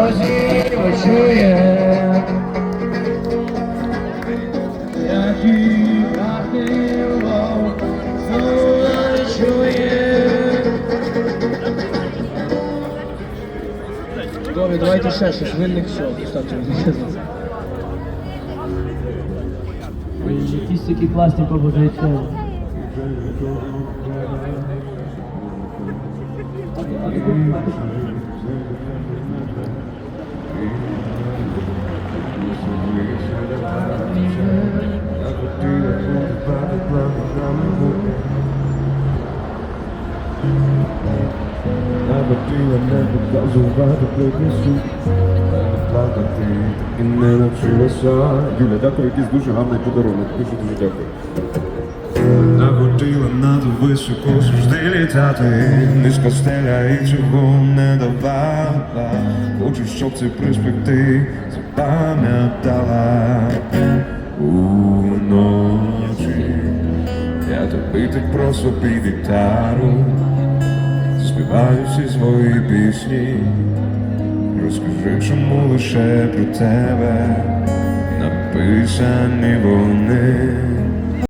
Доживо чує, як і пахнемо, знову не чує. Добре, давайте ще щось, винних все, достатньо. Якісь такі класні побажання. Не хотіла не показувати припису Плакати і не навчилася Юля, дякую, якийсь дуже гарний подарунок. Дуже дуже дякую. Не хотіла надто високо завжди літати Низька стеля і цього не давала Хочу, щоб ці перспектив запам'ятала Тобі просто під гітару Співаю всі свої пісні, розкажи, чому лише про тебе написані вони.